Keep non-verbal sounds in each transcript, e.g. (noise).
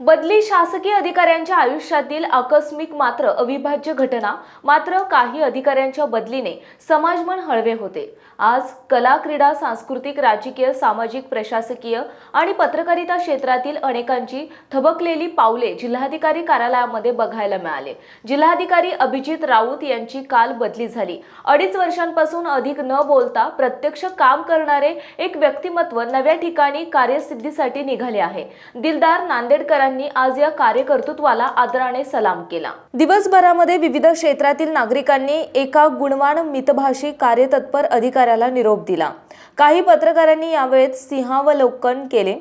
बदली शासकीय अधिकाऱ्यांच्या आयुष्यातील आकस्मिक मात्र अविभाज्य घटना मात्र काही अधिकाऱ्यांच्या बदलीने समाजमन हळवे होते. आज कला क्रीडा सांस्कृतिक राजकीय सामाजिक प्रशासकीय आणि पत्रकारिता क्षेत्रातील अनेकांची थबकलेली पावले जिल्हाधिकारी कार्यालयामध्ये बघायला मिळाले. जिल्हाधिकारी अभिजित राऊत यांची काल बदली झाली. अडीच वर्षांपासून अधिक न बोलता प्रत्यक्ष काम करणारे एक व्यक्तिमत्व नव्या ठिकाणी कार्यसिद्धीसाठी निघाले आहे. दिलदार नांदेडकर त्यांनी आज या कार्यकर्तृत्वाला आदराने सलाम केला. दिवसभरामध्ये विविध क्षेत्रातील नागरिकांनी एका गुणवान मितभाषी कार्यतत्पर अधिकाऱ्याला निरोप दिला. काही पत्रकारांनी यावेळेत सिंहावलोकन केले.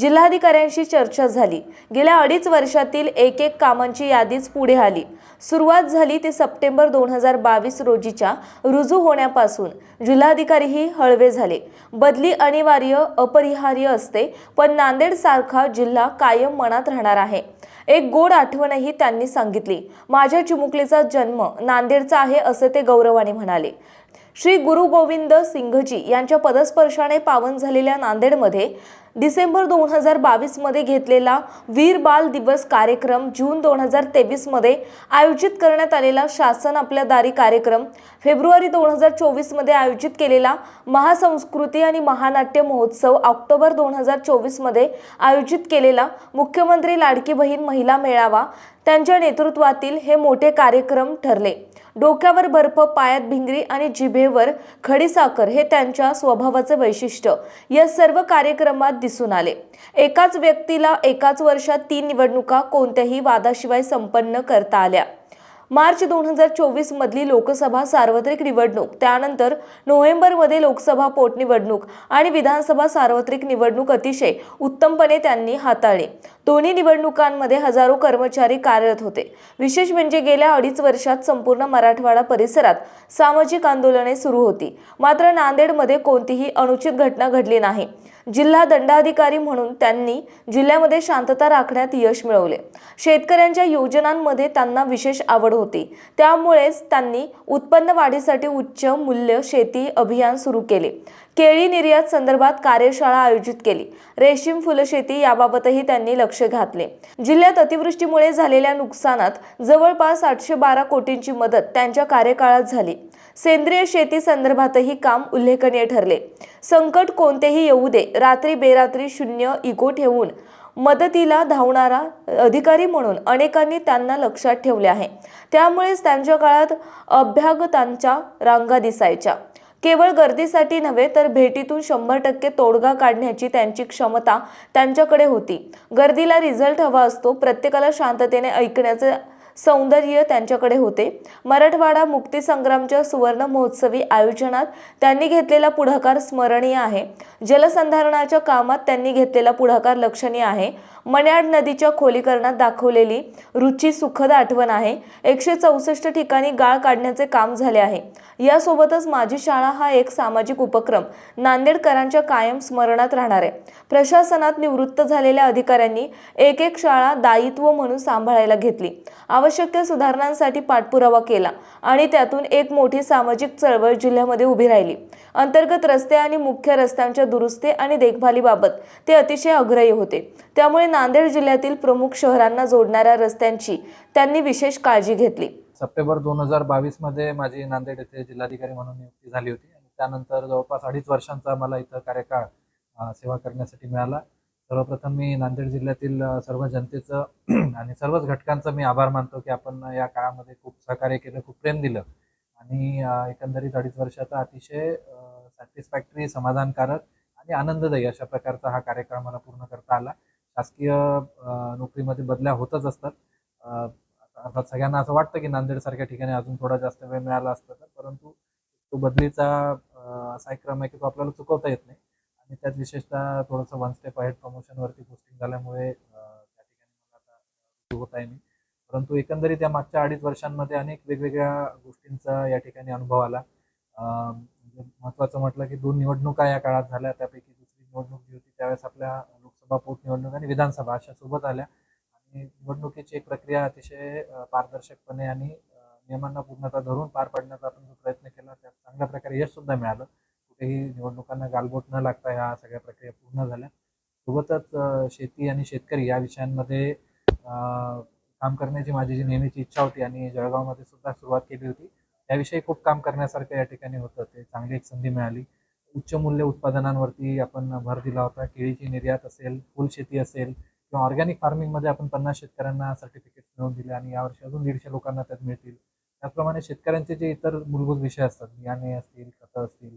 जिल्हाधिकाऱ्यांशी चर्चा झाली. गेल्या अडीच वर्षातील एक एक कामांची यादीच पुढे आली. सुरुवात झाली ती सप्टेंबर दोन हजार बावीस रोजीच्या रुजू होण्यापासून. जिल्हाधिकारीही हळवे झाले. बदली अनिवार्य अपरिहार्य असते पण नांदेड सारखा जिल्हा कायम मनात राहणार आहे. एक गोड आठवणही त्यांनी सांगितली. माझ्या चिमुकलीचा जन्म नांदेडचा आहे असे ते गौरवाने म्हणाले. श्री गुरु गोविंद सिंघजी यांच्या पदस्पर्शाने पावन झालेल्या नांदेडमध्ये डिसेंबर दोन हजार बावीसमध्ये घेतलेला वीर बाल दिवस कार्यक्रम जून दोन हजार तेवीसमध्ये आयोजित करण्यात आलेला शासन आपल्या दारी कार्यक्रम फेब्रुवारी दोन हजार चोवीसमध्ये आयोजित केलेला महासंस्कृती आणि महानाट्य महोत्सव ऑक्टोबर दोन हजार चोवीसमध्ये आयोजित केलेला मुख्यमंत्री लाडकी बहीण महिला मेळावा त्यांच्या नेतृत्वातील हे मोठे कार्यक्रम ठरले. डोक्यावर बर्फ पायात भिंगरी आणि जिभेवर खडीसाखर हे त्यांच्या स्वभावाचे वैशिष्ट्य. या सर्व कार्यक्रमात दिसून आले. एकाच व्यक्तीला एकाच वर्षात तीन निवडणुका कोणत्याही वादाशिवाय संपन्न करता आल्या. मार्च दोन हजार चोवीस मधली लोकसभा सार्वत्रिक निवडणूक त्यानंतर नोव्हेंबरमध्ये लोकसभा पोटनिवडणूक आणि विधानसभा सार्वत्रिक निवडणूक अतिशय उत्तमपणे त्यांनी हाताळली. दोन्ही निवडणुकांमध्ये हजारो कर्मचारी कार्यरत होते. विशेष म्हणजे गेल्या अडीच वर्षात संपूर्ण मराठवाडा परिसरात सामाजिक आंदोलने सुरू होती. मात्र नांदेडमध्ये कोणतीही अनुचित घटना घडली नाही. जिल्हा दंडाधिकारी म्हणून त्यांनी जिल्ह्यामध्ये शांतता राखण्यात यश मिळवले. शेतकऱ्यांच्या योजनांमध्ये त्यांना विशेष आवड होती. त्यामुळेच त्यांनी उत्पन्न वाढीसाठी उच्च मूल्य शेती अभियान सुरू केले. केळी निर्यात संदर्भात कार्यशाळा आयोजित केली. रेशीम फुलशेती याबाबतही त्यांनी लक्ष घातले. जिल्ह्यात अतिवृष्टीमुळे झालेल्या नुकसानात जवळपास आठशे बारा कोटींची मदत त्यांच्या कार्यकाळात झाली. सेंद्रिय शेती संदर्भातही काम उल्लेखनीय ठरले. संकट कोणतेही येऊ दे रात्री बेरात्री शून्य इगो ठेवून मदतीला धावणारा अधिकारी म्हणून अनेकांनी त्यांना लक्षात ठेवले आहे. त्यामुळेच त्यांच्या काळात अभ्यागतांच्या रांगा दिसायच्या. केवळ गर्दीसाठी नव्हे तर भेटीतून शंभर टक्के तोडगा काढण्याची त्यांची क्षमता त्यांच्याकडे होती. गर्दीला रिझल्ट हवा असतो. प्रत्येकाला शांततेने ऐकण्याचं सौंदर्य त्यांच्याकडे होते. मराठवाडा मुक्तीसंग्रामच्या सुवर्ण महोत्सवी आयोजनात त्यांनी घेतलेला पुढाकार स्मरणीय आहे. जलसंधारणाच्या कामात त्यांनी घेतलेला पुढाकार लक्षणीय आहे. मन्याड नदीच्या खोलीकरणात दाखवलेली रुची सुखद आठवण आहे. एकशे चौसष्ट ठिकाणी गाळ काढण्याचे काम झाले आहे. यासोबतच माझी शाळा हा एक सामाजिक उपक्रम. नांदेडकरांच्या कायम स्मरणात राहणार आहे. प्रशासनात निवृत्त झालेल्या अधिकाऱ्यांनी एक एक शाळा दायित्व म्हणून सांभाळायला घेतली. आवश्यक त्या सुधारणांसाठी पाठपुरावा केला आणि त्यातून एक मोठी सामाजिक चळवळ जिल्ह्यामध्ये उभी राहिली. अंतर्गत रस्ते आणि मुख्य रस्त्यांच्या दुरुस्ती आणि देखभालीबाबत ते अतिशय अग्रही होते. त्यामुळे नांदेड जिल्ह्यातील प्रमुख शहरांना जोडणाऱ्या रस्त्यांची त्यांनी विशेष काळजी घेतली. सप्टेंबर दोन हजार बावीसमध्ये माझी नांदेड येथे जिल्हाधिकारी म्हणून नियुक्ती झाली होती आणि त्यानंतर जवळपास अडीच वर्षांचा मला इथं कार्यकाळ सेवा करण्यासाठी मिळाला. सर्वप्रथम मी नांदेड जिल्ह्यातील सर्व जनतेचं (clears throat) आणि सर्वच घटकांचं मी आभार मानतो की आपण या काळामध्ये खूप सहकार्य केलं खूप प्रेम दिलं. आणि एकंदरीत अडीच वर्षाचा अतिशय सॅटिस्फॅक्टरी समाधानकारक आणि आनंददायी अशा प्रकारचा हा कार्यक्रम मला पूर्ण करता आला. शासकीय नोकरीमध्ये बदल्या होतच असतात. अर्थात सगळ्यांना असं वाटतं की नांदेडसारख्या ठिकाणी अजून थोडा जास्त वेळ मिळाला असता तर परंतु तो बदलीचा असा एक क्रम आहे की तो आपल्याला चुकवता येत नाही. त्यात विशेषतः थोडंसं वन स्टेप आहे प्रमोशनवरती पोस्टिंग झाल्यामुळे त्या ठिकाणी मला आता होत आहे मी. परंतु एकंदरीत या मागच्या अडीच वर्षांमध्ये अनेक वेगवेगळ्या गोष्टींचा या ठिकाणी अनुभव आला. म्हणजे महत्वाचं महत्त्वाचं म्हटलं की दोन निवडणुका या काळात झाल्या. त्यापैकी दुसरी निवडणूक जी होती त्यावेळेस आपल्या लोकसभा पोटनिवडणूक आणि विधानसभा अशा सोबत आल्या. आणि निवडणुकीची एक प्रक्रिया अतिशय पारदर्शकपणे आणि नियमांना पूर्णता धरून पार पाडण्याचा आपण जो प्रयत्न केला त्यात चांगल्या प्रकारे यश सुद्धा मिळालं. काही निवडणुकांना गालबोट न लागता ह्या सगळ्या प्रक्रिया पूर्ण झाल्या. सोबतच शेती आणि शेतकरी या विषयांमध्ये काम करण्याची माझी जी नेहमीची इच्छा होती आणि जळगावमध्ये सुद्धा सुरुवात केली होती त्याविषयी खूप काम करण्यासारखं या ठिकाणी होतं. ते चांगली एक संधी मिळाली. उच्च मूल्य उत्पादनांवरती आपण भर दिला होता. केळीची निर्यात असेल फुलशेती असेल किंवा ऑर्गॅनिक फार्मिंगमध्ये आपण पन्नास शेतकऱ्यांना सर्टिफिकेट मिळवून दिले आणि यावर्षी अजून दीडशे लोकांना त्यात मिळतील. त्याचप्रमाणे शेतकऱ्यांचे जे इतर मूलभूत विषय असतात बियाणे असतील खतं असतील